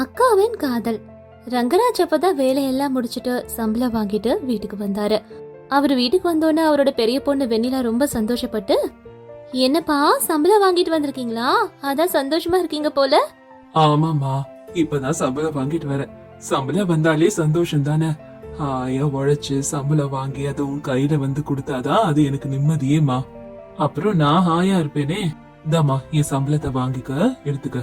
அக்காவின் காதல். ரங்கராஜ் அப்பதான் வேலையெல்லாம் முடிச்சுட்டு சம்பளம் வாங்கிட்டு வீட்டுக்கு வந்தாரு. அவர் வீட்டுக்கு வந்தோன்னே அவரோட பெரிய பொண்ணு வெண்ணிலா ரொம்ப சந்தோஷப்பட்டு என்னப்பா சம்பளம் வாங்கிட்டு வந்திருக்கீங்களா? அதான் சந்தோஷமா இருக்கீங்க போல. ஆமாமா இப்பதான் சம்பளம் வாங்கிட்டு வரேன் சம்பளம் வந்தாலே சந்தோஷம் தானே? ஆயா உழைச்சு சம்பளம் வாங்கி அதுவும் உன் கையில வந்து கொடுத்தாதான் அது எனக்கு நிம்மதியேமா அப்புறம் நான் ஹாயா இருப்பேனே. இந்தாம்மா என் சம்பளத்தை வாங்கிக்க எடுத்துக்க.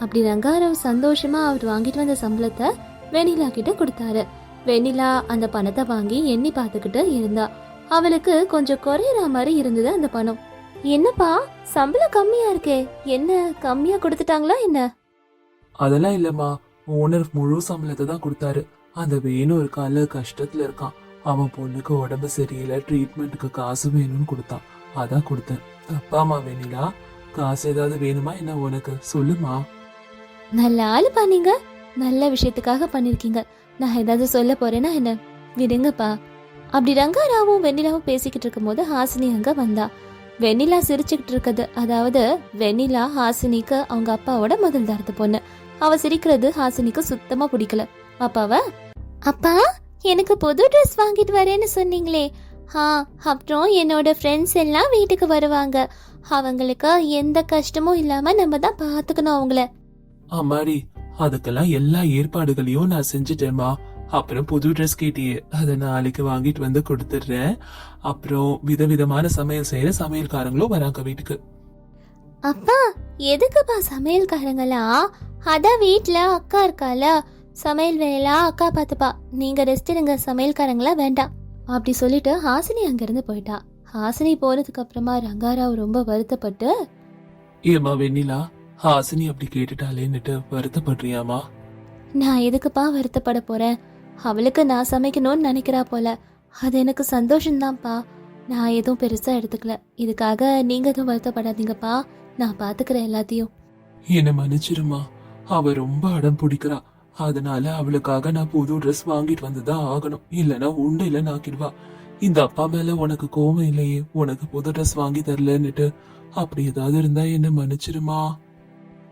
அப்படி ரங்காராவ் சந்தோஷமா அவர் வாங்கிட்டு வந்த சம்பளத்தை வெண்ணிலா கிட்ட கொடுத்தாரு. வெண்ணிலா அந்த பணத்தை வாங்கி எண்ணி பார்த்துக்கிட்டு இருந்தா. அவளுக்கு கொஞ்சம் குறையிற மாதிரி இருந்தது அந்த பணம். என்னப்பா சம்பளம் கம்மியா இருக்கே. என்ன கம்மியா கொடுத்துட்டாங்களா என்ன? அதெல்லாம் இல்லம்மா. ஓனர் முழு சம்பளத்தை தான் கொடுத்தாரு. அந்த வேணும் கால கஷ்டத்துல இருக்கான். அவன் பொண்ணுக்கு உடம்பு சரியில்லை ட்ரீட்மெண்ட்டுக்கு காசு வேணும்னு கொடுத்தான். அதான் கொடுத்தேன். தப்பாமா வேணிலா காசு ஏதாவது வேணுமா என்ன உனக்கு? சொல்லுமா நல்ல ஆளுப்பா நீங்க. நல்ல விஷயத்துக்காக பண்ணிருக்கீங்க. நான் ஏதாவது சொல்ல போறேன்னா என்ன? விடுங்கப்பா. அப்படி ரங்காராவும் வெண்ணிலாவும் பேசிக்கிட்டு இருக்கும்போது ஹாசினி அங்க வந்தா. வெண்ணிலா சிரிச்சுக்கிட்டு இருக்குது. அதாவது வெண்ணிலா ஹாசினிக்கு அவங்க அப்பாவோட முதல் தரத்து பொண்ணு. அவ சிரிக்கிறது ஹாசினிக்கு சுத்தமா பிடிக்கல. அப்பாவ? அப்பா எனக்கு புது ட்ரெஸ் வாங்கிட்டு வரேன்னு சொன்னீங்களே. ஆ அப்புறம் என்னோட ஃப்ரெண்ட்ஸ் எல்லாம் வீட்டுக்கு வருவாங்க. அவங்களுக்கு எந்த கஷ்டமும் இல்லாம நம்ம தான் பாத்துக்கணும் அவங்கள. அம்மாடி அதுக்கெல்லாம் எல்லா ஏற்பாடுகளையும் நான் செஞ்சுட்டேம்மா அப்புறம் புது ட்ரெஸ் கேட்டியே அதை நாளைக்கு வாங்கிட்டு வந்து கொடுத்துடுறேன். அப்புறம் விதவிதமான சமையல் செய்யற சமையல்காரங்களும் வராங்க வீட்டுக்கு. அப்பா எதுக்குப்பா சமையல்காரங்களா அதான் வீட்ல அக்கா இருக்கால சமையல் வேலையா அக்கா பார்த்துப்பா. நீங்க ரெஸ்ட் எடுங்க சமையல்காரங்களா வேண்டாம். அப்படி சொல்லிட்டு ஹாசினி அங்கிருந்து போயிட்டா. ஹாசினி போனதுக்கு அப்புறமா ரங்காராவ் ரொம்ப வருத்தப்பட்டு ஏமா வெண்ணிலா ஹாசினி அப்படி கேட்டுட்டாலேன்னுட்டு வருத்தப்படுறியாமா? நான் எதுக்குப்பா வருத்தப்பட போறேன் அவளுக்கு நான் சமைக்கணும்னு நினைக்கிறா போல. அது எனக்கு சந்தோஷம்தான்ப்பா. நான் எதுவும் பெருசா எடுத்துக்கல. இதுக்காக நீங்க எதுவும் வருத்தப்படாதீங்கப்பா. நான் பாத்துக்கிறேன் எல்லாத்தையும். என்ன மன்னிச்சிருமா. அவ ரொம்ப அடம் பிடிக்கிறா. அதனால அவளுக்காக நான் புது ட்ரெஸ் வாங்கிட்டு வந்துதான் ஆகணும். இல்லனா உண்டையில நாக்கிடுவா. இந்த அப்பா மேல உனக்கு கோவம் இல்லையே. உனக்கு புது ட்ரெஸ் வாங்கி தரலன்னுட்டு அப்படி ஏதாவது இருந்தா என்ன மன்னிச்சிருமா?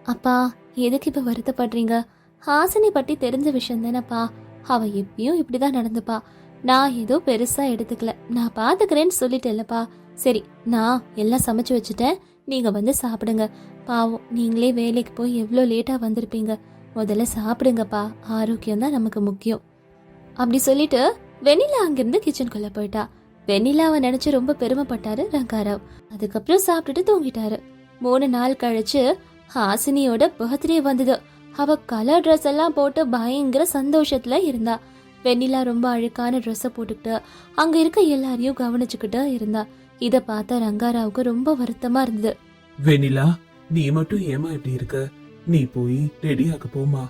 அப்பா எதுக்கு இப்ப வருத்தப்படுறீங்க? ஹாசினி பத்தி தெரிஞ்ச விஷயம் தானேப்பா. அவ எப்பயும் இப்படிதான் நடந்துப்பா. நான் ஏதோ பெருசா எடுத்துக்கல. நான் பாத்துக்கிறேன்னு சொல்லிட்டேன்லப்பா. சரி நான் எல்லாம் சமைச்சு வச்சுட்டேன். நீங்க வந்து சாப்பிடுங்க. பாவம் நீங்களே வேலைக்கு போய் எவ்வளோ லேட்டா வந்திருப்பீங்க. முதல்ல சாப்பிடுங்கப்பா. ஆரோக்கியம் தான் நமக்கு முக்கியம். அப்படி சொல்லிட்டு வெண்ணிலா அங்கிருந்து கிச்சனுக்குள்ள போயிட்டா. வெண்ணிலாவை நினைச்சு ரொம்ப பெருமைப்பட்டாரு ரங்காராவ். அதுக்கப்புறம் சாப்பிட்டுட்டு தூங்கிட்டாரு. மூணு நாள் கழிச்சு ஹாசினியோட பர்த்டே வந்தது. அவ கலர் ட்ரெஸ் எல்லாம் போட்டு பயங்கர சந்தோஷத்துல இருந்தா. வெண்ணிலா ரொம்ப அழுக்கான ட்ரெஸ்ஸை போட்டுக்கிட்டு அங்க இருக்க எல்லாரையும் கவனிச்சுக்கிட்டு இருந்தா. இத பார்த்த ரங்காராவுக்கு ரொம்ப வருத்தமா இருந்தது. வெண்ணிலா நீ மட்டும் ஏமா இப்படி இருக்க? நீ போய் ரெடியாக்க போமா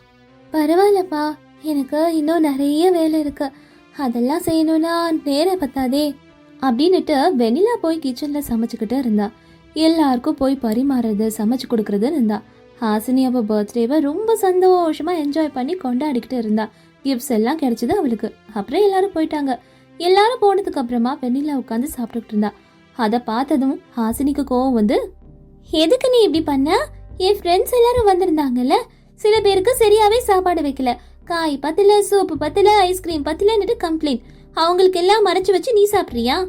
பரவாயில்லப்பா எனக்கு இன்னும் நிறைய வேலை இருக்கு. அதெல்லாம் செய்யணும்னா நேரம் பத்தாதே அப்படின்னுட்டு வெண்ணிலா போய் கிச்சன்ல சமைச்சுக்கிட்டு இருந்தா. எல்லாருக்கும் போய் பரிமாறுறது சமைச்சு கொடுக்கறது இருந்தா. ஹாசினி அவ பர்த்டேவை ரொம்ப சந்தோஷமாக என்ஜாய் பண்ணி கொண்டாடிக்கிட்டு இருந்தா. கிஃப்ட்ஸ் எல்லாம் கிடைச்சது அவளுக்கு. அப்புறம் எல்லாரும் போயிட்டாங்க. எல்லாரும் போனதுக்கு அப்புறமா வெண்ணிலா உட்காந்து சாப்பிட்டுக்கிட்டு இருந்தா. அதை பார்த்ததும் ஹாசினிக்கு கோவம் வந்து எதுக்கு நீ இப்படி பண்ண? என் ஃப்ரெண்ட்ஸ் எல்லாரும் வந்திருந்தாங்கல்ல? சில பேருக்கு சரியாவே சாப்பாடு வைக்கல. காய் பத்தல சோப்பு பத்தல ஐஸ்கிரீம் பத்தலன்னுட்டு கம்ப்ளைண்ட் அவங்களுக்கு எல்லாம் மறைச்சு வச்சு நீ சாப்பிட்றியா?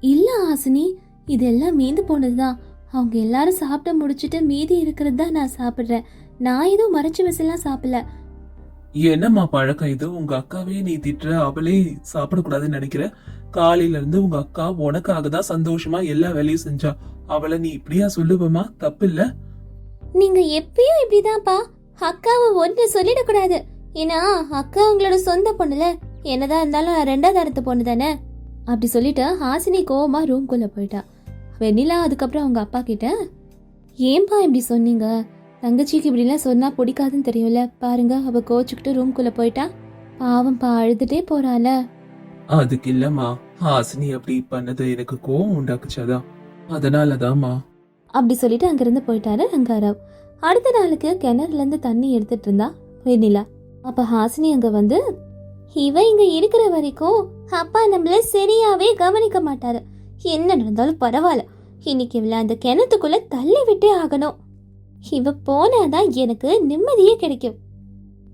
இல்ல ஹாசினி. இதெல்லாம் மீந்து போனதுதான். அவங்க எல்லாரும் சாப்பிட்டு முடிச்சிட்டு மீதி இருக்கிறது தான் நான் சாப்பிட்றேன். நான் எதுவும் மறைச்சு வச்செல்லாம் சாப்பிடல. என்னம்மா பழக்கம் இது? உங்க அக்காவே நீ திட்டுற அவளே சாப்பிடக்கூடாதுன்னு நினைக்கிற? காலையில இருந்து உங்க அக்கா உனக்காக தான் சந்தோஷமா எல்லா வேலையும் செஞ்சா. அவளை நீ இப்படியா சொல்லுவமா தப்பு இல்ல நீங்க எப்பயும் இப்படிதான்ப்பா. அக்காவை ஒன்று சொல்லிடக்கூடாது. ஏன்னா அக்கா உங்களோட சொந்த பொண்ணுல. என்னதான் இருந்தாலும் ரெண்டாவது தரத்து பொண்ணு தானே அப்படி சொல்லிட்டு ஹாசினி கோவமா ரூம்குள்ள போயிட்டா. வெண்ணிலா அதுக்கப்புறம் அவங்க அப்பா கிட்ட ஏன்பா இப்படி சொன்னீங்க? தங்கச்சிக்கு இப்படிலாம் சொன்னா பிடிக்காதுன்னு தெரியும்ல. பாருங்க அவ கோச்சுக்கிட்டு ரூம்குள்ள போயிட்டா. பாவம்ப்பா அழுதுட்டே போறாள. அதுக்கு இல்லம்மா. ஹாசினி அப்படி பண்ணது எனக்கு கோவம் உண்டாக்குச்சாதான் அதனாலதாம்மா. அப்படி சொல்லிட்டு அங்கிருந்து போயிட்டாரு ரங்காராவ். அடுத்த நாளுக்கு கிணறுல இருந்து தண்ணி எடுத்துட்டு இருந்தா வெண்ணிலா. அப்ப ஹாசினி அங்க வந்து இவ இங்க இருக்கிற வரைக்கும் அப்பா நம்மள சரியாவே கவனிக்க மாட்டாரு. என்ன நடந்தாலும் பரவாயில்ல. இன்னைக்கு இவளை அந்த கிணத்துக்குள்ள தள்ளி விட்டே ஆகணும். இவ போனாதான் எனக்கு நிம்மதியே கிடைக்கும்.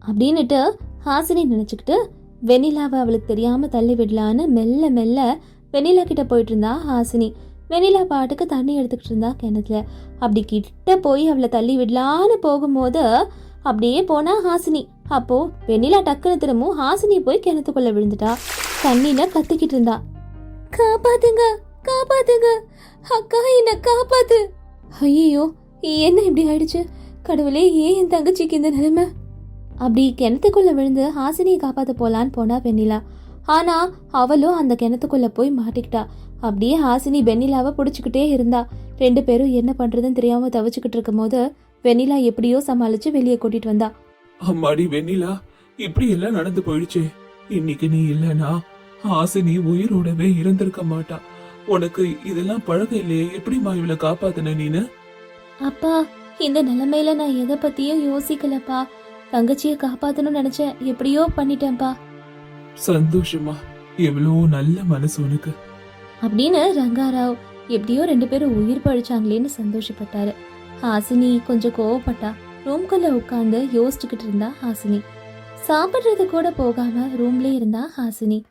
அப்படின்னுட்டு ஹாசினி நினச்சிக்கிட்டு வெண்ணிலாவை அவளுக்கு தெரியாமல் தள்ளி விடலான்னு மெல்ல மெல்ல வெண்ணிலா கிட்ட போயிட்டு இருந்தா ஹாசினி. வெண்ணிலா பாட்டுக்கு தண்ணி எடுத்துக்கிட்டு இருந்தா கிணத்துல. அப்படி கிட்ட போய் அவளை தள்ளி விடலான்னு போகும்போது அப்படியே போனா ஹாசினி. அப்போ வெண்ணிலா டக்குனு திரும்பவும் ஹாசினி போய் கிணத்துக்குள்ள விழுந்துட்டா. தண்ணியில கத்திக்கிட்டு இருந்தா. காப்பாத்துங்க காப்பாத்துங்க. அக்கா என்ன காப்பாத்து. ஐயோ என்ன இப்படி ஆயிடுச்சு? கடவுளே ஏன் என் தங்கச்சிக்கு இந்த நிலைமை? அப்படி கிணத்துக்குள்ள விழுந்து ஹாசினியை காப்பாற்ற போலான்னு போனா வெண்ணிலா. ஆனா அவளும் அந்த கிணத்துக்குள்ள போய் மாட்டிக்கிட்டா. அப்படியே ஹாசினி வெண்ணிலாவை பிடிச்சிக்கிட்டே இருந்தா. ரெண்டு பேரும் என்ன பண்றதுன்னு தெரியாம தவிச்சுக்கிட்டு இருக்கும் போது வெண்ணிலா எப்படியோ சமாளிச்சு வெளியே கூட்டிட்டு வந்தா. அம்மாடி வெண்ணிலா இப்படி எல்லாம் நடந்து போயிடுச்சே. இன்னைக்கு நீ இல்லனா ஹாசினி உயிரோடவே இருந்திருக்க மாட்டா. உனக்கு இதெல்லாம் பழக்கம் இல்லையே. எப்படிம்மா இவளை காப்பாத்தின நீனு? அப்பா இந்த நிலைமையில நான் எதை பத்தியும் யோசிக்கலப்பா. தங்கச்சியை காப்பாத்தணும்னு நினைச்சேன். எப்படியோ பண்ணிட்டேன்ப்பா. சந்தோஷமா எவ்வளோ நல்ல மனசு உனக்கு. அப்படின்னு ரங்காராவ் எப்படியோ ரெண்டு பேரும் உயிர் பழிச்சாங்களேன்னு சந்தோஷப்பட்டாரு. ஹாசினி கொஞ்சம் கோவப்பட்டா. ரூம்குள்ள உட்காந்து யோசிச்சுக்கிட்டு இருந்தா ஹாசினி. சாப்பிட்றது கூட போகாம ரூம்லயே இருந்தா ஹாசினி.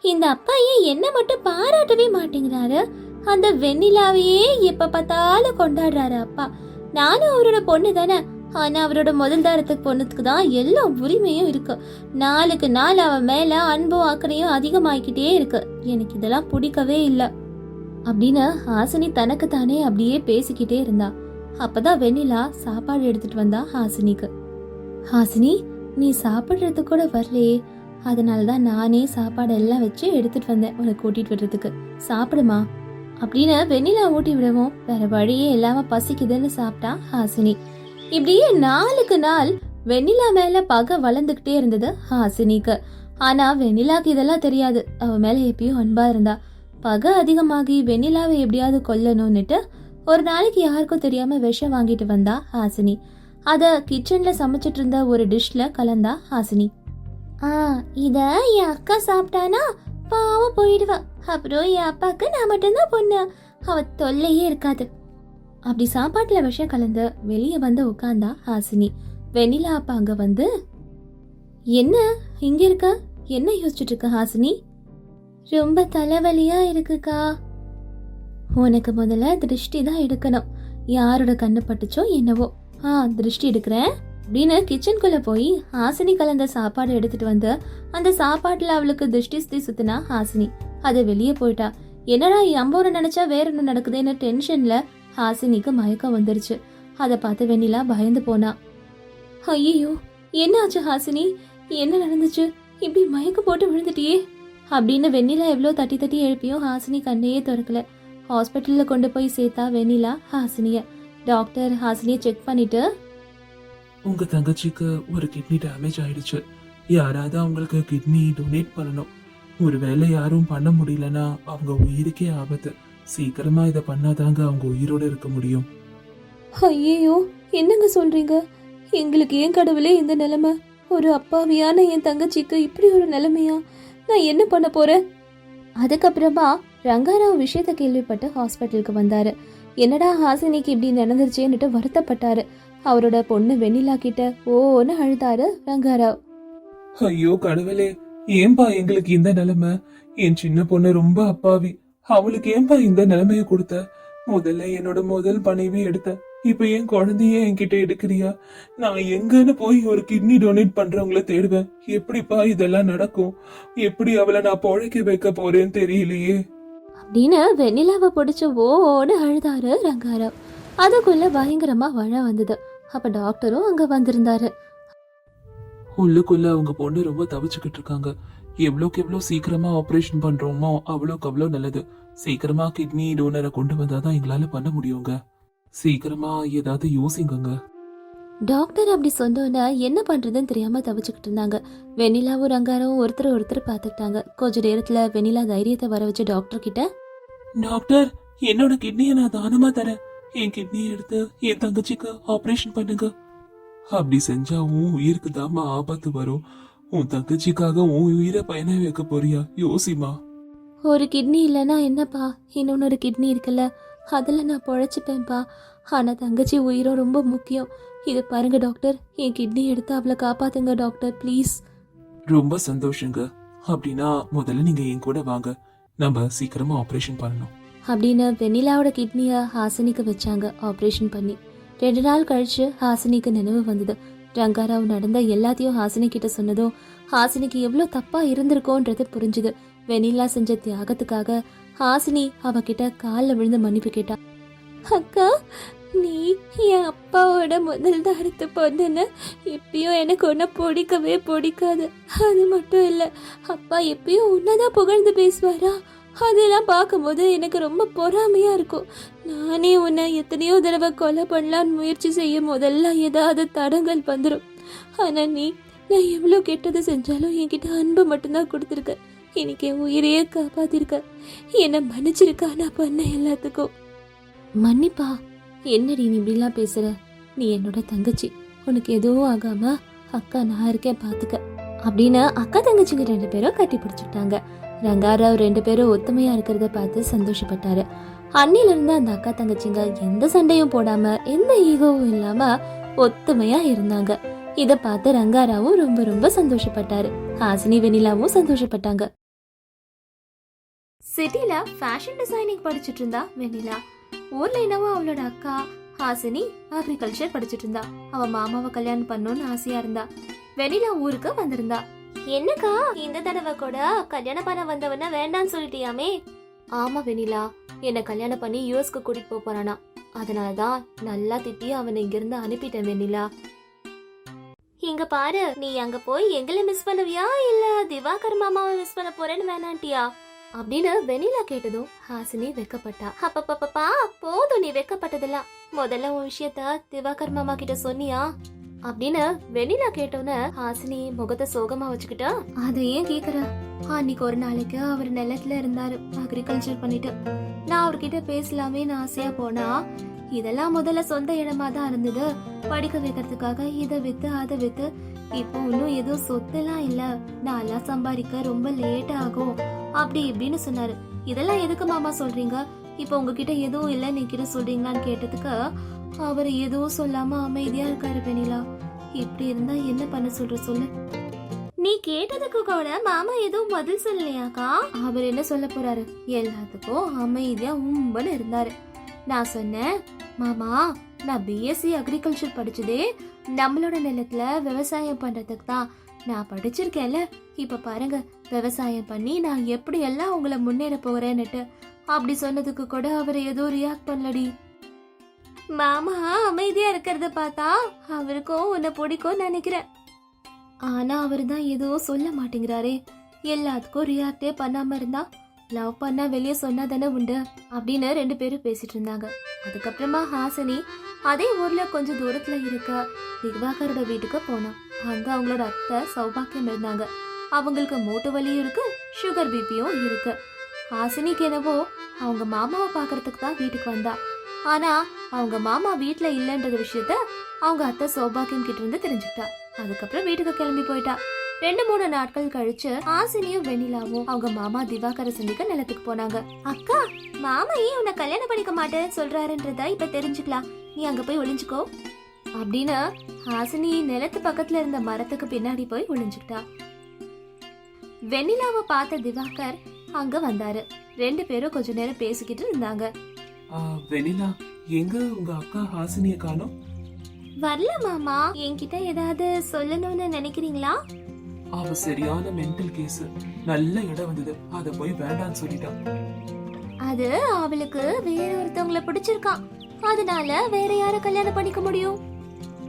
இந்த அப்பா ஏன் என்ன மட்டும் பாராட்டவே மாட்டேங்கிறாரு. அந்த வெண்ணிலாவையே எப்ப பார்த்தாலும் கொண்டாடுறாரு அப்பா. நானும் அவரோட பொண்ணு தானே. ஆனா அவரோட முதல் தாரத்துக்கு பொண்ணுக்கு தான் எல்லா உரிமையும் இருக்கு. நாளுக்கு நாள் அவன் மேல அன்பும் அக்கறையும் அதிகமாகிக்கிட்டே இருக்கு. எனக்கு இதெல்லாம் பிடிக்கவே இல்லை. அப்படின்னு ஹாசினி தனக்கு தானே அப்படியே பேசிக்கிட்டே இருந்தா. அப்பதான் வெண்ணிலா சாப்பாடு எடுத்துட்டு வந்தா ஹாசினிக்கு. ஹாசினி நீ சாப்பிட்றது கூட வரலையே. அதனால தான் நானே சாப்பாடு எல்லாம் வச்சு எடுத்துட்டு வந்தேன் உனக்கு கூட்டிகிட்டு வர்றதுக்கு. சாப்பிடுமா? அப்படின்னு வெண்ணிலா ஊட்டி விடவும் வேற வழியே இல்லாம பசிக்குதுன்னு சாப்பிட்டா ஹாசினி. இப்படியே நாளுக்கு நாள் வெண்ணிலா மேல பகை வளர்ந்துகிட்டே இருந்தது ஹாசினிக்கு. ஆனா வெண்ணிலாக்கு இதெல்லாம் தெரியாது. அவ மேல எப்பயும் அன்பா இருந்தா. பகை அதிகமாகி வெண்ணிலாவை எப்படியாவது கொல்லணும்னுட்டு ஒரு நாளைக்கு யாருக்கும் தெரியாம விஷம் வாங்கிட்டு வந்தா ஹாசினி. அத கிச்சன்ல சமைச்சிட்டு இருந்த ஒரு டிஷ்ல கலந்தா ஹாசினி. ஆ இத என் அக்கா சாப்பிட்டானா? பாவம் போயிடுவா. அப்புறம் என் அப்பாக்கு நான் மட்டும்தான் பொண்ணு. அவ தொல்லையே இருக்காது. அப்படி சாப்பாட்டுல விஷம் கலந்து வெளியே வந்து உட்காந்தா ஹாசினி. வெண்ணிலா அப்பா அங்க வந்து என்ன? இங்க இருக்க? என்ன யோசிச்சுட்டு இருக்க ஹாசினி? ரொம்ப தலைவலியா இருக்குக்கா. உனக்கு முதல்ல திருஷ்டி தான் எடுக்கணும். யாரோட கண்ணு பட்டுச்சோ என்னவோ. ஆ திருஷ்டி எடுக்கிறேன். அப்படின்னு கிச்சனுக்குள்ள போய் ஹாசினி கலந்த சாப்பாடு எடுத்துட்டு வந்து அந்த சாப்பாட்டுல அவளுக்கு திருஷ்டி சுத்தி சுத்தினா ஹாசினி. அது வெளியே போயிட்டா. என்னடா அம்போரை நினைச்சா வேற ஒன்று நடக்குதுன்னு டென்ஷன்ல ஹாசினிக்கு மயக்கம் வந்துருச்சு. அதை பார்த்து வெண்ணிலா பயந்து போனா. ஐயோ என்ன ஆச்சு ஹாசினி? என்ன நடந்துச்சு? இப்படி மயக்கம் போட்டு விழுந்துட்டியே. அப்படின்னு வெண்ணிலா எவ்வளோ தட்டி தட்டி எழுப்பியும் ஹாசினி கண்ணையே திறக்கல. ஹாஸ்பிட்டலில் கொண்டு போய் சேர்த்தா வெண்ணிலா ஹாசினிய. டாக்டர் ஹாசினியை செக் பண்ணிட்டு உங்க தங்கச்சிக்கு ஒரு கிட்னி டேமேஜ் ஆயிடுச்சு. யாராவது அவங்களுக்கு கிட்னி டொனேட் பண்ணணும். ஒருவேளை யாரும் பண்ண முடியலன்னா அவங்க உயிருக்கே ஆபத்து. சீக்கிரமா இதை பண்ணாதாங்க அவங்க உயிரோட இருக்க முடியும். ஐயோ என்னங்க சொல்றீங்க? எங்களுக்கு ஏன் கடவுளே இந்த நிலைமை? ஒரு அப்பாவியான என் தங்கச்சிக்கு இப்படி ஒரு நிலைமையா? நான் என்ன பண்ண போறேன்? அதுக்கப்புறமா ரங்காராவ் விஷயத்த கேள்விப்பட்டு ஹாஸ்பிட்டலுக்கு வந்தாரு. என்னடா ஹாசினிக்கு இப்படி நடந்துருச்சேன்னுட்டு வருத்தப்பட்டாரு. அவரோட பொண்ணு வெண்ணிலா கிட்ட ஓன்னு அழுதாரு ரங்காராவ். ஐயோ கடவுளே ஏன்பா எங்களுக்கு இந்த நிலைமை? என் சின்ன பொண்ணு ரொம்ப அப்பாவி. அவளுக்கு ஏன்பா இந்த நிலைமைய கொடுத்த? முதல்ல என்னோட முதல் பணிவி எடுத்த. இப்ப என் குழந்தைய என்கிட்ட எடுக்கிறியா? நான் எங்கன்னு போய் ஒரு கிட்னி டொனேட் பண்றவங்கள தேடுவேன். எப்படிப்பா இதெல்லாம் நடக்கும்? எப்படி அவளை நான் பொழைக்க வைக்க போறேன்னு தெரியலையே. அப்படின்னு வெண்ணிலாவை பிடிச்ச ஓன்னு அழுதாரு ரங்காராவ். அதுக்குள்ள பயங்கரமா மழ வந்தது. அப்ப டாக்டரும் அங்க வந்திருந்தாரு. உள்ளுக்குள்ள அவங்க பொண்ணு ரொம்ப தவிச்சுக்கிட்டு இருக்காங்க. எவ்வளோக்கு எவ்வளோ சீக்கிரமா ஆபரேஷன் பண்றோமோ அவ்வளோக்கு அவ்வளோ நல்லது. சீக்கிரமா கிட்னி டோனரை கொண்டு வந்தாதான் எங்களால பண்ண முடியுங்க. சீக்கிரமா ஏதாவது யோசிங்கங்க. டாக்டர் அப்படி சொன்னோன்னே என்ன பண்றதுன்னு தெரியாம தவிச்சுக்கிட்டு இருந்தாங்க. வெண்ணிலாவும் ரங்காராவும் ஒருத்தர் ஒருத்தர் பார்த்துக்கிட்டாங்க. கொஞ்ச நேரத்துல வெண்ணிலா தைரியத்தை வர வச்சு டாக்டர் கிட்ட டாக்டர் என்னோட கிட்னியை நான் தானமா தரேன்? என் கிட்னியை எடுத்து என் தங்கச்சிக்கு ஆபரேஷன் பண்ணுங்க. அப்படி செஞ்சா உன் உயிருக்கு தாமா ஆபத்து வரும். உன் தங்கச்சிக்காக உன் உயிரை பயண வைக்க போறியா? யோசிமா ஒரு கிட்னி இல்லைன்னா என்னப்பா? இன்னொன்னொரு கிட்னி இருக்குல்ல? அதில் நான் பொழைச்சிப்பேன்ப்பா. ஆனால் தங்கச்சி உயிரும் ரொம்ப முக்கியம். இது பாருங்க டாக்டர் என் கிட்னி எடுத்து அவளை காப்பாத்துங்க டாக்டர் ப்ளீஸ் ரொம்ப சந்தோஷங்க. அப்படின்னா முதல்ல நீங்க என் கூட வாங்க. நம்ம சீக்கிரமா ஆபரேஷன் பண்ணணும். அப்படின்னு வெண்ணிலாவோட கிட்னியை ஹாசினிக்கு வச்சாங்க. ஆப்ரேஷன் பண்ணி. ரெண்டு நாள் கழிச்சு ஹாசினிக்கு நினைவு வந்தது. ரங்காராவ் நடந்த எல்லாத்தையும் ஹாசினி கிட்ட சொன்னதும் ஹாசினிக்கு எவ்வளோ தப்பா இருந்திருக்கோன்றது புரிஞ்சுது. வெண்ணிலா செஞ்ச தியாகத்துக்காக ஹாசினி அவகிட்ட காலில் விழுந்து மன்னிப்பு கேட்டா அக்கா நீ என் அப்பாவோட முதல் தாரத்து பொண்ணுன்னு எப்பயும் எனக்கு ஒன்றை பிடிக்கவே பிடிக்காது. அது மட்டும் இல்லை அப்பா எப்பயும் உன்னதான் புகழ்ந்து பேசுவாரா? அதெல்லாம் பார்க்கும்போது எனக்கு ரொம்ப பொறாமையாக இருக்கும். நானே உன்னை எத்தனையோ தடவை கொலை பண்ணலான்னு முயற்சி செய்யும் போதெல்லாம் ஏதாவது தடங்கள் வந்துடும் ஆனால் நீ நான் எவ்வளோ கெட்டது செஞ்சாலும் என்கிட்ட அன்பு மட்டும்தான் கொடுத்துருக்க. இன்னைக்கு என் உயிரையே காப்பாத்திருக்க. என்னை மன்னிச்சிருக்கா. நான் பண்ண எல்லாத்துக்கும். மன்னிப்பா. என்னடி நீ இப்படிலாம் பேசுற? நீ என்னோட தங்கச்சி. உனக்கு எதுவும் ஆகாம அக்கா நான் இருக்கேன் பார்த்துக்க அப்படின்னு அக்கா தங்கச்சிங்க ரெண்டு பேரும் கட்டி பிடிச்சிட்டாங்க ரங்காராவ் ரெண்டு பேரும் ஒத்துமையா இருக்கிறத பார்த்து சந்தோஷப்பட்டாரு. அன்னிலிருந்து அந்த அக்கா தங்கச்சிங்க எந்த சண்டையும் போடாம எந்த ஈகோவும் இல்லாம ஒத்துமையா இருந்தாங்க. இத பார்த்து ரங்காராவும் ரொம்ப ரொம்ப சந்தோஷப்பட்டாரு. ஹாசினி வெனிலாவும் சந்தோஷப்பட்டாங்க. சிட்டில ஃபேஷன் டிசைனிங் படிச்சுட்டு இருந்தா வெனிலா ஊர்ல என்னவோ அவளோட அக்கா ஹாசினி அக்ரிகல்ச்சர் படிச்சிட்டு இருந்தா. அவ மாமாவை கல்யாணம் பண்ணணும்னு ஆசையா இருந்தா. வெனிலா ஊருக்கு வந்திருந்தா. என்னக்கா? இந்த தடவை கூட கல்யாணம் பண்ண வந்தவன வேண்டான்னு சொல்லிட்டியாமே? ஆமா வெனிலா என்ன கல்யாணம் பண்ணி யூஎஸ்க்கு கூட்டிட்டு போக போறானா. அதனாலதான் நல்லா திட்டி அவனை இங்கிருந்து அனுப்பிட்டேன் வெனிலா இங்க பாரு நீ அங்க போய் எங்களை மிஸ் பண்ணுவியா? இல்ல திவாகர் மாமாவை மிஸ் பண்ண போறேன்னு வேணாண்டியா அப்படின்னு வெனிலா கேட்டதும் ஹாசினி வெக்கப்பட்டா. அப்பப்பப்பா போதும் நீ வெக்கப்பட்டதெல்லாம். முதல்ல உன் விஷயத்த திவாகர் மாமா கிட்ட சொன்னியா? அப்படின்னு வெண்ணிலா கேட்டோன்னு ஹாசினி முகத்தை சோகமா வச்சுக்கிட்டா? அதை ஏன் கேக்குற? அன்னைக்கு ஒரு நாளைக்கு அவர் நிலத்துல இருந்தாரு அக்ரிகல்ச்சர் பண்ணிட்டு. நான் அவர்கிட்ட பேசலாமேன்னு ஆசையா போனா இதெல்லாம் முதல்ல சொந்த இடமா தான் இருந்தது. படிக்க வைக்கிறதுக்காக இதை வித்து அதை வித்து. இப்போ இன்னும் எதுவும் சொத்தெல்லாம் இல்ல. நான்லாம் சம்பாதிக்க ரொம்ப லேட் ஆகும். அப்படி இப்படின்னு சொன்னாரு. இதெல்லாம் எதுக்கு மாமா சொல்றீங்க? இப்போ உங்ககிட்ட எதுவும் இல்ல நீங்க சொல்றீங்களான்னு கேட்டதுக்கு அவர் எதுவும் சொல்லாம அமைதியா இருக்காரு வெனிலா இப்படி இருந்தா என்ன பண்ண சொல்ற சொல்லு. நீ கேட்டதுக்கு கூட மாமா எதுவும் பதில் சொல்லலையாக்கா? அவர் என்ன சொல்ல போறாரு? எல்லாத்துக்கும் அமைதியா உம்பன்னு இருந்தாரு. நான் சொன்னேன் மாமா நான் பிஎஸ்சி அக்ரிகல்ச்சர் படிச்சதே நம்மளோட நிலத்துல விவசாயம் பண்றதுக்கு தான். நான் படிச்சிருக்கேன்ல. இப்ப பாருங்க விவசாயம் பண்ணி நான் எப்படி எல்லாம் உங்களை முன்னேற போறேன்னுட்டு. அப்படி சொன்னதுக்கு கூட அவர் எதுவும் ரியாக்ட் பண்ணலடி. மாமா அமைதியா இருக்கிறத பார்த்தா அவருக்கும் உன்னை பிடிக்கும் நினைக்கிறேன். ஆனா அவர் தான் எதுவும் சொல்ல மாட்டேங்கிறாரே. எல்லாத்துக்கும் ரியாக்டே பண்ணாம இருந்தா லவ் பண்ணா வெளியே சொன்னா தானே உண்டு அப்படின்னு ரெண்டு பேரும் பேசிட்டு இருந்தாங்க. அதுக்கப்புறமா ஹாசினி அதே ஊர்ல கொஞ்சம் தூரத்துல இருக்க திவாகரோட வீட்டுக்கு போனான் அங்க அவங்களோட அத்தை சௌபாக்கியம் இருந்தாங்க. அவங்களுக்கு மூட்டு வலியும் இருக்கு சுகர் பிபியும் இருக்கு. ஹாசினிக்கு என்னவோ அவங்க மாமாவை பார்க்கறதுக்கு தான் வீட்டுக்கு வந்தா. ஆனா அவங்க மாமா வீட்டுல இல்லைன்ற விஷயத்த அவங்க அத்தை சௌபாக்கியம் கிட்ட இருந்து தெரிஞ்சுக்கிட்டா. அதுக்கப்புறம் வீட்டுக்கு கிளம்பி போயிட்டா. ரெண்டு மூணு நாட்கள் கழிச்சு ஆசினியும் வெண்ணிலாவும் அவங்க மாமா திவாகர சந்திக்க நிலத்துக்கு போனாங்க. அக்கா மாமா ஏன் உன்னை கல்யாணம் பண்ணிக்க மாட்டேன்னு சொல்றாருன்றத இப்ப தெரிஞ்சுக்கலாம். நீ அங்க போய் ஒளிஞ்சுக்கோ. அப்படின்னு ஹாசினி நிலத்து பக்கத்துல இருந்த மரத்துக்கு பின்னாடி போய் ஒளிஞ்சுக்கிட்டா. வெண்ணிலாவை பார்த்த திவாகர் அங்க வந்தாரு. ரெண்டு பேரும் கொஞ்ச நேரம் பேசிக்கிட்டு இருந்தாங்க. வெனிலா எங்க உங்க அக்கா ஹாசினிய காணோம்? வரல மாமா. என்கிட்ட ஏதாவது சொல்லணும்னு நினைக்கிறீங்களா? அவ சரியான மென்டல் கேஸ் நல்ல இடம் வந்தது. அத போய் வேண்டான்னு சொல்லிட்டான் அது அவளுக்கு வேற ஒருத்தவங்கள பிடிச்சிருக்கான் அதனால வேற யார கல்யாணம் பண்ணிக்க முடியும்?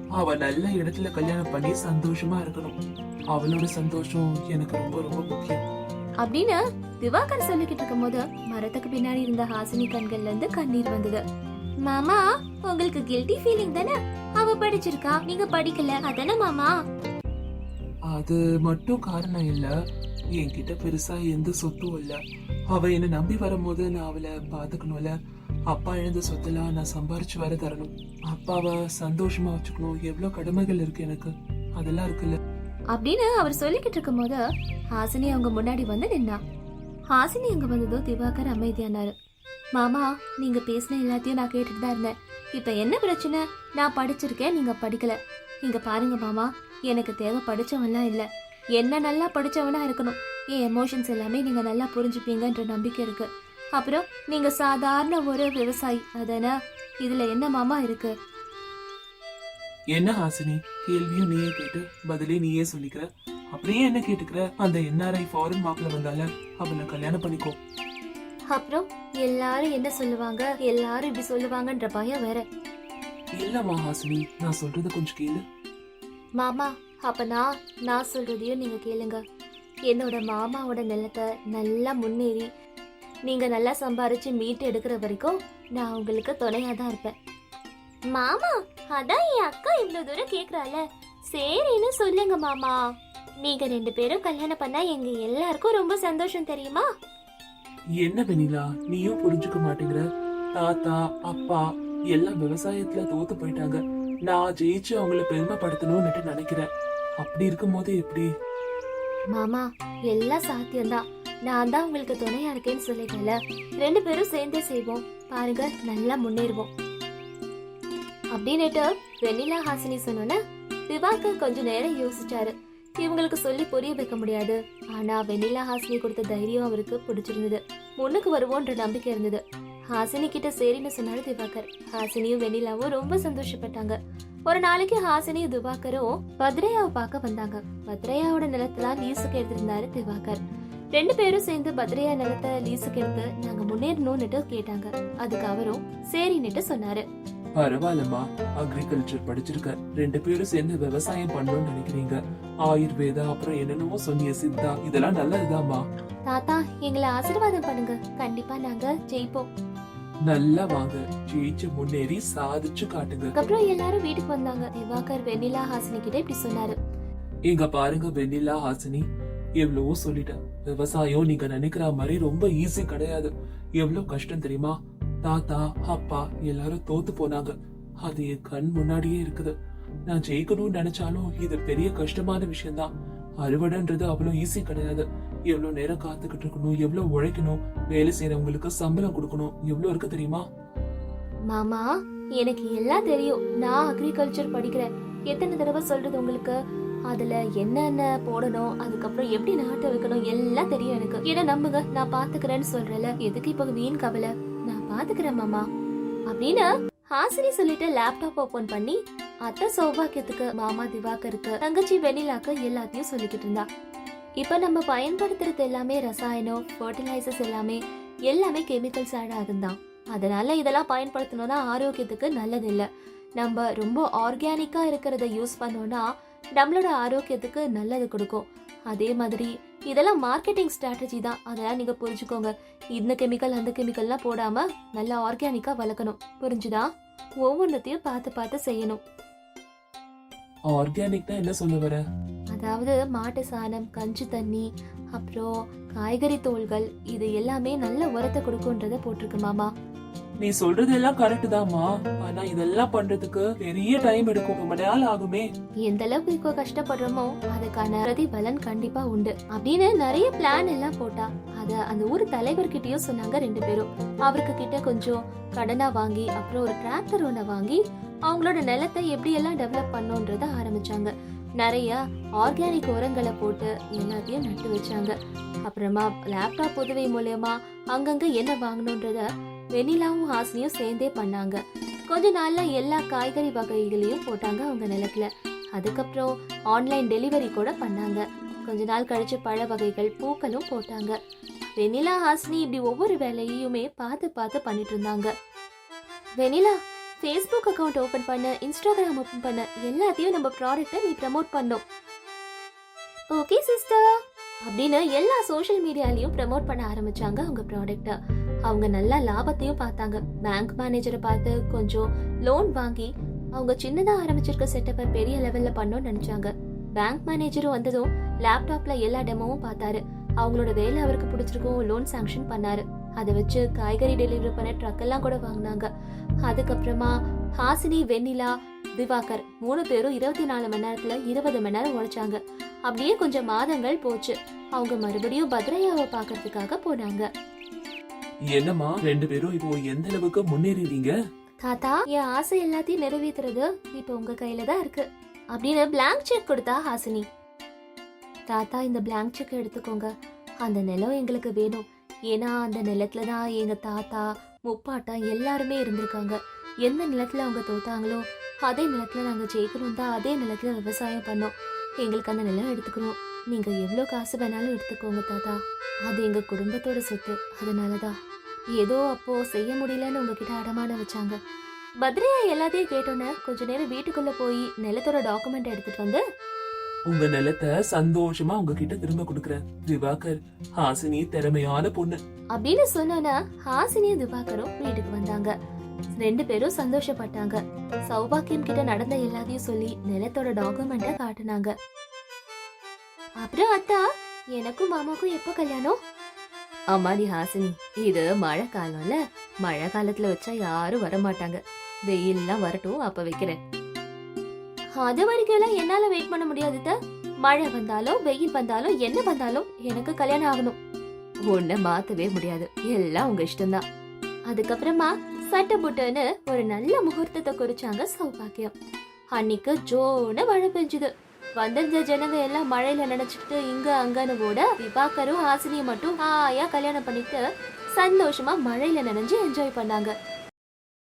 அவ நல்ல இடத்துல கல்யாணம் பண்ணி சந்தோஷமா இருக்கணும். அவளோட சந்தோஷம் எனக்கு ரொம்ப ரொம்ப முக்கியம். அப்படின்னு திவாகர் சொல்லிக்கிட்டு இருக்கும்போது மரத்துக்கு பின்னாடி இருந்த ஹாசினி கண்கள்ல இருந்து கண்ணீர் வந்தது. மாமா உங்களுக்கு கில்ட்டி ஃபீலிங் தானே? அவ படிச்சிருக்கா? நீங்க படிக்கல. அதானே மாமா? அது மட்டும் காரணம் இல்ல. என்கிட்ட பெருசா எந்த சொத்தும் இல்ல. அவ என்ன நம்பி வரும்போது நான் அவளை பாத்துக்கணும்ல அப்பா இழந்த சொத்தெல்லாம் நான் சம்பாரிச்சு வர தரணும். அப்பாவை சந்தோஷமா வச்சுக்கணும். எவ்வளவு கடமைகள் இருக்கு எனக்கு. அதெல்லாம் இருக்குல்ல. அப்படின்னு அவர் சொல்லிக்கிட்டு இருக்கும்போது ஹாசினி அவங்க முன்னாடி வந்து நின்னா ஹாசினி அங்க வந்ததும் திவாகர் அமைதியானாரு. மாமா நீங்க பேசின எல்லாத்தையும் நான் கேட்டுட்டு தான் இருந்தேன். இப்போ என்ன பிரச்சனை? நான் படிச்சிருக்கேன் நீங்க படிக்கல. இங்க பாருங்க மாமா எனக்கு தேவை படிச்சவன்லாம் இல்லை. என்ன நல்லா படிச்சவனா இருக்கணும். என் எமோஷன்ஸ் எல்லாமே நீங்க நல்லா புரிஞ்சுப்பீங்கன்ற நம்பிக்கை இருக்கு. அப்புறம் நீங்க சாதாரண ஒரு விவசாயி அதானே? இதுல என்ன மாமா இருக்கு? என்ன ஹாசினி? கேள்வியும் நீயே கேட்டு பதிலே நீயே சொல்லிக்கிற. அப்படியே என்ன கேட்டுக்கிற? அந்த என்ஆர்ஐ ஃபாரின் மாப்பிள்ள வந்தால அவளை கல்யாணம் பண்ணிக்கோ. அப்புறம் எல்லாரும் என்ன சொல்லுவாங்க? எல்லாரும் இப்படி சொல்லுவாங்கன்ற பயம் வேற. இல்லம்மா ஹாசினி நான் சொல்றத கொஞ்சம் கேளு. மாமா அப்ப நான் நான் சொல்றதையும் நீங்க கேளுங்க. என்னோட மாமாவோட நிலத்தை நல்லா முன்னேறி நீங்க நல்லா சம்பாரிச்சு மீட்டு எடுக்கிற வரைக்கும் நான் உங்களுக்கு துணையா தான் இருப்பேன். மாமா அதான் என் அக்கா இவ்வளவு தூரம் கேக்குறால சரின்னு சொல்லுங்க மாமா. நீங்க ரெண்டு பேரும் கல்யாணம் பண்ணா எங்க எல்லாருக்கும் ரொம்ப சந்தோஷம் தெரியுமா? என்ன வெனிலா நீயும் புரிஞ்சுக்க மாட்டேங்கிற? தாத்தா அப்பா எல்லாம் விவசாயத்துல தோத்து போயிட்டாங்க. நான் ஜெயிச்சு அவங்கள பெருமைப்படுத்தணும்னுட்டு நினைக்கிறேன். அப்படி இருக்கும்போது எப்படி? மாமா எல்லாம் சாத்தியம்தான். நான் தான் உங்களுக்கு துணையா இருக்கேன்னு சொல்லிட்டேன்ல. ரெண்டு பேரும் சேர்ந்தே செய்வோம். பாருங்க நல்லா முன்னேறுவோம். அப்படின்னுட்டு வெண்ணிலா ஹாசினி சொன்னோன்னே திவாகர் கொஞ்ச நேரம் யோசிச்சாரு. இவங்களுக்கு சொல்லி புரிய வைக்க முடியாது. ஆனா வெண்ணிலா ஹாசினி கொடுத்த தைரியம் அவருக்கு பிடிச்சிருந்தது. முன்னுக்கு வருவோன்ற நம்பிக்கை இருந்தது. ஹாசினி கிட்ட சரின்னு சொன்னாரு திவாகர். ஹாசினியும் வெண்ணிலாவும் ரொம்ப சந்தோஷப்பட்டாங்க. ஒரு நாளைக்கு ஹாசினியும் திவாகரும் பத்ரையாவை பார்க்க வந்தாங்க. பத்ரையாவோட நிலத்துல லீஸுக்கு எடுத்திருந்தாரு திவாகர். ரெண்டு பேரும் சேர்ந்து பத்ரையா நிலத்தை லீஸுக்கு எடுத்து நாங்க முன்னேறணும்னுட்டு கேட்டாங்க. அதுக்கு அவரும் சரின்னுட்டு சொன்னாரு. பரவாயில்லம்மா. அக்ரிகல்ச்சர் படிச்சிருக்க. ரெண்டு பேரும் சேர்ந்து விவசாயம் பண்ணணும்னு நினைக்கிறீங்க. ஆயுர்வேதா அப்புறம் என்னென்னமோ சொன்னிய சித்தா. இதெல்லாம் நல்லதுதாம்மா. தாத்தா எங்களை ஆசீர்வாதம் பண்ணுங்க. கண்டிப்பா நாங்க ஜெயிப்போம். நல்லா வாங்க. ஜெயிச்சு முன்னேறி சாதிச்சு காட்டுங்க. அதுக்கப்புறம் எல்லாரும் வீட்டுக்கு வந்தாங்க. திவாகர் வெண்ணிலா ஹாசினி கிட்ட இப்படி சொன்னாரு. இங்க பாருங்க வெண்ணிலா ஹாசினி. எவ்வளவோ சொல்லிட்டேன் விவசாயம் நீங்க நினைக்கிற மாதிரி ரொம்ப ஈஸி கிடையாது. எவ்வளவு கஷ்டம் தெரியுமா? தாத்தா அப்பா எல்லாரும் தோத்து போனாங்க. அது என் கண் முன்னாடியே இருக்குது. நான் ஜெயிக்கணும்னு நினைச்சாலும் இது பெரிய கஷ்டமான விஷயம்தான். அறுவடைன்றது அவ்வளவு ஈஸி கிடையாது. எவ்வளவு நேரம் காத்துக்கிட்டு இருக்கணும் எவ்வளவு உழைக்கணும் வேலை செய்யறவங்களுக்கு சம்பளம் கொடுக்கணும் எவ்வளவு இருக்கு தெரியுமா? மாமா எனக்கு எல்லாம் தெரியும். நான் அக்ரிகல்ச்சர் படிக்கிறேன். எத்தனை தடவை சொல்றது உங்களுக்கு? அதுல என்னென்ன போடணும் அதுக்கப்புறம் எப்படி நாட்ட வைக்கணும் எல்லாம் தெரியும் எனக்கு. ஏன்னா நம்புங்க நான் பாத்துக்கிறேன்னு சொல்றல எதுக்கு இப்ப வீண் கவலை? நான் பாத்துக்கிறேன் மாமா. அப்படின்னு ஹாசினி சொல்லிட்டு லேப்டாப் ஓபன் பண்ணி அத்தை சௌபாக்கியத்துக்கு மாமா திவாகருக்கு தங்கச்சி வெண்ணிலாக்கு எல்லாத்தையும் சொல்லிக்கிட்டு இருந்தா. இப்ப நம்ம பயன்படுத்துறது எல்லாமே ரசாயனம் ஃபர்டிலைசர்ஸ் எல்லாமே எல்லாமே கெமிக்கல்ஸ் ஆட் ஆகுதான் அதனால இதெல்லாம் பயன்படுத்தணும்னா ஆரோக்கியத்துக்கு நல்லது இல்லை நம்ம ரொம்ப ஆர்கானிக்கா இருக்கிறத யூஸ் பண்ணோம்னா நம்மளோட ஆரோக்கியத்துக்கு நல்லது கொடுக்கும். அதே மாதிரி இதெல்லாம் மார்க்கெட்டிங் ஸ்ட்ராட்டஜி தான். அதெல்லாம் நீங்க புரிஞ்சுக்கோங்க. இந்த கெமிக்கல் அந்த கெமிக்கல்லாம் போடாம நல்லா ஆர்கானிக்கா வளர்க்கணும். புரிஞ்சுதா? ஒவ்வொன்றத்தையும் பார்த்து பார்த்து செய்யணும். ஆர்கானிக் என்ன சொல்ல வர? அதாவது மாட்டு சாணம் கஞ்சி தண்ணி அப்புறம் காய்கறி தோல்கள் இது எல்லாமே நல்ல உரத்தை கொடுக்கும்ன்றத போட்டிருக்கு மாமா. நீ சொல்றது எல்லாம் கரெக்ட் தாமா ஆனா இதெல்லாம் பண்றதுக்கு பெரிய டைம் எடுக்கும். ரொம்ப நாள் ஆகுமே. எந்த அளவுக்கு இப்போ கஷ்டப்படுறோமோ அதுக்கான பிரதிபலன் கண்டிப்பா உண்டு. அப்படின்னு நிறைய பிளான் எல்லாம் போட்டா அத அந்த ஊர் தலைவர்கிட்டயும் சொன்னாங்க ரெண்டு பேரும். அவருக்கு கிட்ட கொஞ்சம் கடனா வாங்கி அப்புறம் ஒரு டிராக்டர் ஒண்ண வாங்கி அவங்களோட நிலத்தை எப்படி எல்லாம் டெவலப் பண்ணோன்றத ஆரம்பிச்சாங்க. நிறைய ஆர்கானிக் உரங்களை போட்டு எல்லாத்தையும் நட்டு வச்சாங்க. அப்புறமா லேப்டாப் உதவி மூலயமா அங்கங்க என்ன வாங்கணுன்றத வெண்ணிலாவும் ஹாசினியும் சேர்ந்தே பண்ணாங்க. கொஞ்ச நாள்ல எல்லா காய்கறி வகைகளையும் போட்டாங்க அவங்க நிலத்துல. அதுக்கப்புறம் ஆன்லைன் டெலிவரி கூட பண்ணாங்க. கொஞ்ச நாள் கழிச்சு பழ வகைகள் பூக்களும் போட்டாங்க. வெனிலா ஹாசினி இப்படி ஒவ்வொரு வேலையுமே பார்த்து பார்த்து பண்ணிட்டு இருந்தாங்க. வெனிலா ஃபேஸ்புக் அக்கவுண்ட் ஓபன் பண்ண இன்ஸ்டாகிராம் ஓபன் பண்ண. எல்லாத்தையும் நம்ம ப்ராடக்ட்டை நீ ப்ரமோட் பண்ணும் ஓகே சிஸ்டர் அப்படின்னு எல்லா சோஷியல் மீடியாலையும் ப்ரமோட் பண்ண ஆரம்பிச்சாங்க அவங்க ப்ராடக்ட்டை அவங்க நல்லா லாபத்தையும் பார்த்தாங்க. பேங்க் மேனேஜரை பார்த்து கொஞ்சம் லோன் வாங்கி அவங்க சின்னதா ஆரம்பிச்சிருக்க செட்டப்பை பெரிய லெவல்ல பண்ணணும்னு நினைச்சாங்க. பேங்க் மேனேஜரும் வந்ததும் லேப்டாப்ல எல்லா டெமோவும் பார்த்தாரு. அவங்களோட வேலை அவருக்கு பிடிச்சிருக்கும் லோன் சாங்ஷன் பண்ணாரு. அதை வச்சு காய்கறி டெலிவரி பண்ண ட்ரக் எல்லாம் கூட வாங்கினாங்க. அதுக்கப்புறமா ஹாசினி வெண்ணிலா திவாகர் மூணு பேரும் இருபத்தி நாலு மணி நேரத்துல இருபது மணி நேரம் உழைச்சாங்க. அப்படியே கொஞ்சம் மாதங்கள் போச்சு. அவங்க மறுபடியும் பத்ரையாவை பார்க்கறதுக்காக போனாங்க. என்னம்மா ரெண்டு பேரும் இப்போ எந்த அளவுக்கு முன்னேறிட்டீங்க தாத்தா என் ஆசை எல்லாத்தையும் நிறைவேத்துறது இப்போ உங்க கையில தான் இருக்கு. அப்படின்னு பிளாங்க் செக் கொடுத்தா ஹாசினி. தாத்தா இந்த பிளாங்க் செக் எடுத்துக்கோங்க. அந்த நிலம் எங்களுக்கு வேணும். ஏன்னா அந்த நிலத்துல தான் எங்க தாத்தா முப்பாட்டா எல்லாருமே இருந்திருக்காங்க. எந்த நிலத்துல அவங்க தோத்தாங்களோ அதே நிலத்துல நாங்க ஜெயிக்கணும் தான் அதே நிலத்துல விவசாயம் பண்ணோம். எங்களுக்கு அந்த நிலம் எடுத்துக்கணும். நீங்க எவ்வளோ காசு வேணாலும் எடுத்துக்கோங்க தாத்தா. அது எங்க குடும்பத்தோட சொத்து. அதனாலதான். ஏதோ அப்போ செய்ய முடியலன்னு உங்ககிட்ட அடமான வச்சாங்க. பத்ரியா எல்லாத்தையும் கேட்டோன்னே கொஞ்ச நேரம் வீட்டுக்குள்ள போய் நிலத்தோட டாக்குமெண்ட் எடுத்துட்டு வந்து உங்க நிலத்தை சந்தோஷமா உங்ககிட்ட திரும்ப கொடுக்கறேன் திவாகர். ஹாசினி திறமையான பொண்ணு. அப்படின்னு சொன்னோன்னா ஹாசினியும் திவாகரும் வீட்டுக்கு வந்தாங்க. ரெண்டு பேரும் சந்தோஷப்பட்டாங்க. சௌபாக்கியம் கிட்ட நடந்த எல்லாத்தையும் சொல்லி நிலத்தோட டாக்குமெண்ட்டை காட்டுனாங்க. அப்புறம் அத்தா எனக்கும் மாமாக்கும் எப்போ கல்யாணம்? அம்மாடி ஹாசினி இது மழை காலம்ல. மழை காலத்துல வச்சா யாரும் வர மாட்டாங்க. வெயில்லாம் வரட்டும் அப்ப வைக்கிறேன். அது வரைக்கும் எல்லாம் என்னால வெயிட் பண்ண முடியாது. மழை வந்தாலும் வெயில் வந்தாலும் என்ன வந்தாலும் எனக்கு கல்யாணம் ஆகணும். உன்னை மாத்தவே முடியாது. எல்லாம் உங்க இஷ்டம்தான். அதுக்கப்புறமா சட்டை புட்டுன்னு ஒரு நல்ல முகூர்த்தத்தை குறிச்சாங்க சௌபாக்கியம். அன்னைக்கு ஜோன மழை பெஞ்சுது. வந்திருந்த ஜனங்க எல்லாம் மழையில நினைச்சிட்டு இங்க அங்கன்னு ஓட விபாக்கரும் ஹாசினியும் மட்டும் ஆயா கல்யாணம் பண்ணிட்டு சந்தோஷமா மழையில நினைஞ்சு என்ஜாய் பண்ணாங்க.